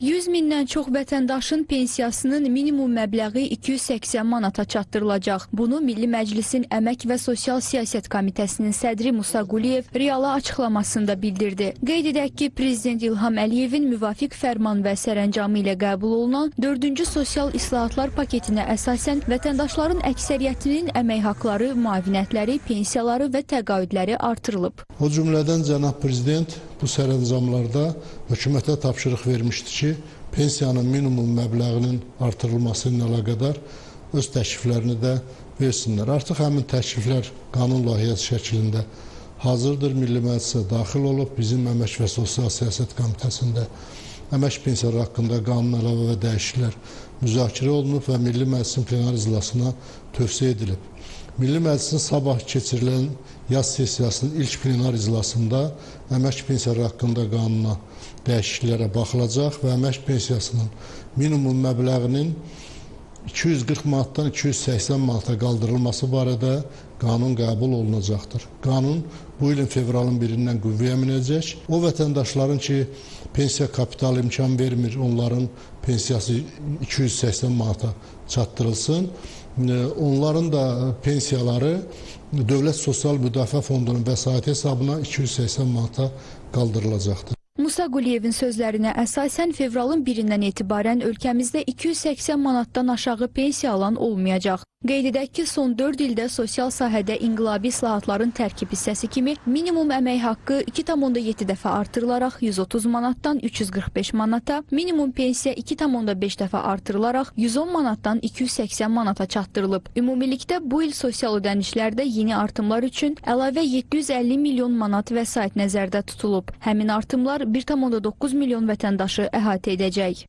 100 mindən çox vətəndaşın pensiyasının minimum məbləği 280 manata çatdırılacaq. Bunu Milli Məclisin Əmək və Sosial Siyasət Komitəsinin sədri Musa Quliyev reala açıqlamasında bildirdi. Qeyd edək ki, Prezident İlham Əliyevin müvafiq fərman və sərəncamı ilə qəbul olunan 4-cü sosial islahatlar paketinə əsasən vətəndaşların əksəriyyətinin əmək haqları, müavinətləri, pensiyaları və təqaüdləri artırılıb. O cümlədən cənab prezident bu sərəncamlarda hökumətə tapşırıq vermişdi ki, pensiyanın minimum məbləğinin artırılması ilə əlaqədar öz təkliflərini də versinlər. Artıq həmin təkliflər qanun layihəsi şəklində hazırdır. Milli Məclisə daxil olub bizim Əmək və Sosial Siyasət Komitəsində əmək pensiyaları haqqında qanun əlavə və dəyişikliklər müzakirə olunub və Milli Məclisin plenar iclasına tövsiyə edilib. Milli Məclisin sabah keçirilən yaz sessiyasının ilk plenar iclasında əmək pensiyaları haqqında qanuna dəyişikliklərə baxılacaq və əmək pensiyasının minimum məbləğinin 240 manatdan 280 manata qaldırılması barədə qanun qəbul olunacaqdır. Qanun bu ilin fevralın 1-dən qüvvəyə minəcək. O vətəndaşların ki, pensiya kapitalı imkan vermir, onların pensiyası 280 manata çatdırılsın. Onların da pensiyaları Dövlət Sosial Müdafiə Fondunun vəsaiti hesabına 280 manata qaldırılacaqdır. Musa Quliyevin sözlərinə əsasən fevralın 1-dən etibarən ölkəmizdə 280 manatdan aşağı pensiya alan olmayacaq. Qeyd edək ki, son 4 ildə sosial sahədə inqilabi islahatların tərkib hissəsi kimi minimum əmək haqqı 2,7 dəfə artırılaraq 130 manatdan 345 manata, minimum pensiya 2,5 dəfə artırılaraq 110 manatdan 280 manata çatdırılıb. Ümumilikdə bu il sosial ödənişlərdə yeni artımlar üçün əlavə 750 milyon manat vəsait nəzərdə tutulub. Həmin artımlar 1,9 milyon vətəndaşı əhatə edəcək.